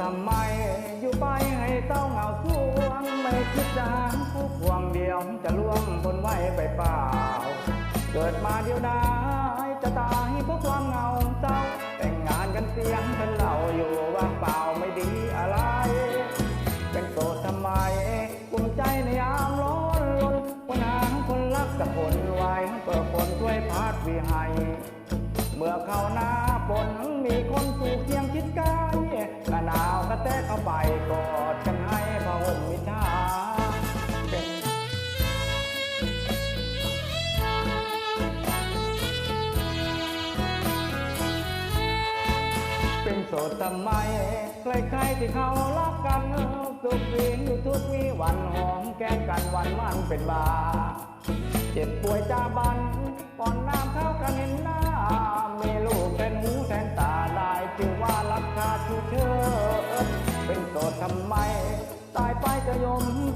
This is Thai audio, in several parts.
ทำไม อยู่ไปให้เต้าเหงาสวง ไม่คิดดานผู้พวงเดียวจะล่วงบนไหวไปเปล่า เกิดมาเดียวดายจะตายเพราะความเหงาเศร้าแต่งงานกันเสียงเป็นเหล่าอยู่ ไปกอดกันให้พระห่มมิชาเป็นเป็นโสดทำไมใครๆที่เขารักกันสุขสีอยู่ทุกวีวันหอมแก้มกันวันมันเป็นบาเจ็บป่วยจ้าบัน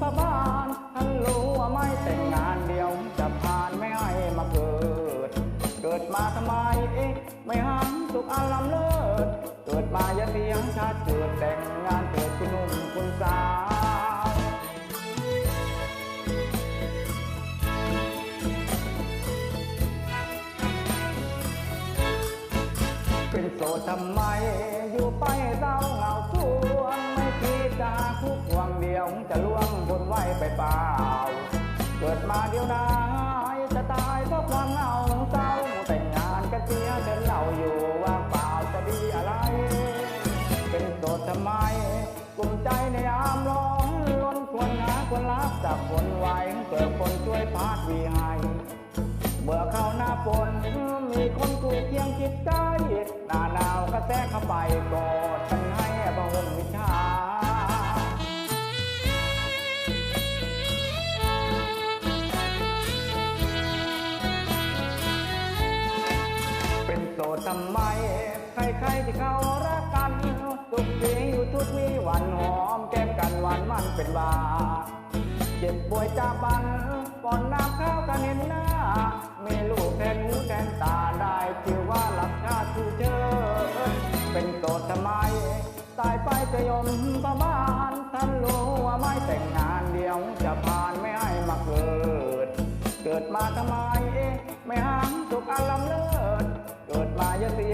ยมพระบานท่านรู้ว่าไม่แต่งงานเดียว จะผ่านไม่ให้มาเกิด เกิดมาทำไมเอ๊ะไม่หันสุขอารมเลิศเกิดมาอย่าเสียงชาติเกิดแต่งงานเกิดคุณหนุ่มคุณสาวเป็นโสดทำไมอยู่ไปเศร้าเหงาากคนไว้เกิดคนช่วยพาดวีให้เมื่อเข้าหน้าฝนมีคนถูกเคียงจิตใจหน้าหนาวก็แทรกเข้าไปกอดกันให้พระห่มวิชาเป็นโสดทำไม ใครๆที่เขารักกันสุขสีอยู่ทุกวีวันหอมแก้มกันหวานมันเป็นบา ยจากบันก่อนน้ำข้าวกันเห็นหน้า มีลูกแทนหูแทนตาได้ชื่อว่าหลักชาติเชิดเป็นโสดทำไม ตายไปจะยมประมาณท่านรู้ว่าไม่แต่งงานเดียวจะผ่านไม่ให้มาเกิด เกิดมาทำไม ไม่หามสุขอารมณ์เลิศ เกิดมาอย่าเสีย